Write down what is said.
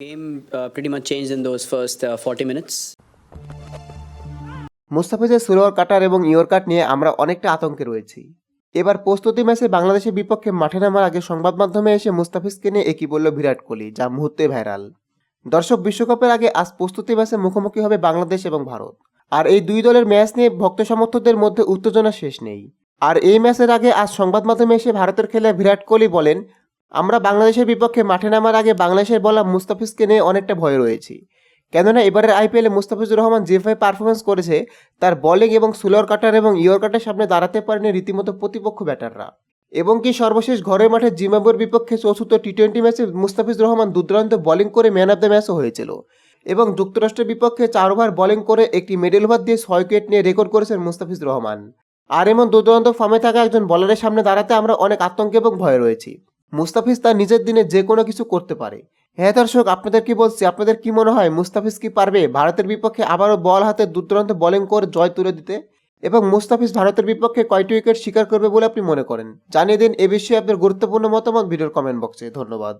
Game uh, pretty much changed in those first uh, 40 minutes. মুস্তাফিজের slower cutter এবং year কাট নিয়ে আমরা অনেকটা আতঙ্কে রয়েছি। এবার প্রস্তুতি ম্যাচে বাংলাদেশের বিপক্ষে মাঠে নামার আগে সংবাদ মাধ্যমে এসে মুস্তাফিজকে নিয়ে একই বলল বিরাট কোহলি যা মুহূর্তে ভাইরাল। দর্শক বিশ্বকাপের আগে আজ প্রস্তুতি ম্যাচে মুখোমুখি হবে বাংলাদেশ এবং ভারত। আর এই দুই দলের ম্যাচ নিয়ে ভক্ত সমর্থকদের মধ্যে উত্তেজনা শেষ নেই। আর এই ম্যাচের আগে আজ সংবাদ মাধ্যমে এসে ভারতের খেলে বিরাট কোহলি বলেন আমরা বাংলাদেশের বিপক্ষে মাঠে নামার আগে বাংলাদেশের বলা মুস্তাফিজকে নিয়ে অনেকটা ভয় রয়েছি। কেননা এবারের আইপিএলে মুস্তাফিজুর রহমান যেভাবে পারফরমেন্স করেছে, তার বোলিং এবং সুলোর কাটার এবং ইয়র কাটার সামনে দাঁড়াতে পারেনি রীতিমতো প্রতিপক্ষ ব্যাটাররা। এবং কি সর্বশেষ ঘরের মাঠে জিম্বাবুয়ের বিপক্ষে চতুর্থ টি টোয়েন্টি ম্যাচে মুস্তাফিজুর রহমান দুর্দান্ত বোলিং করে ম্যান অফ দ্য ম্যাচও হয়েছিল। এবং যুক্তরাষ্ট্রের বিপক্ষে চার ওভার বোলিং করে একটি মিডল ওভার দিয়ে ছয় উইকেট নিয়ে রেকর্ড করেছেন মুস্তাফিজুর রহমান। আর এমন দুর্দান্ত ফর্মে থাকা একজন বলারের সামনে দাঁড়াতে আমরা অনেক আতঙ্কে এবং ভয়ে রয়েছি। মুস্তাফিজ তার নিজের দিনে যে কোনো কিছু করতে পারে। হ্যাঁ দর্শক, আপনাদের কি বলছি? আপনাদের কি মনে হয় মুস্তাফিজ কি পারবে ভারতের বিপক্ষে আবারও বল হাতে দুর্দান্ত বোলিং করে জয় তুলে দিতে? এবং মুস্তাফিজ ভারতের বিপক্ষে কয়টি উইকেট শিকার করবে বলে আপনি মনে করেন? জানিয়ে দিন এ বিষয়ে আপনার গুরুত্বপূর্ণ মতামত ভিডিওর কমেন্ট বক্সে ধন্যবাদ।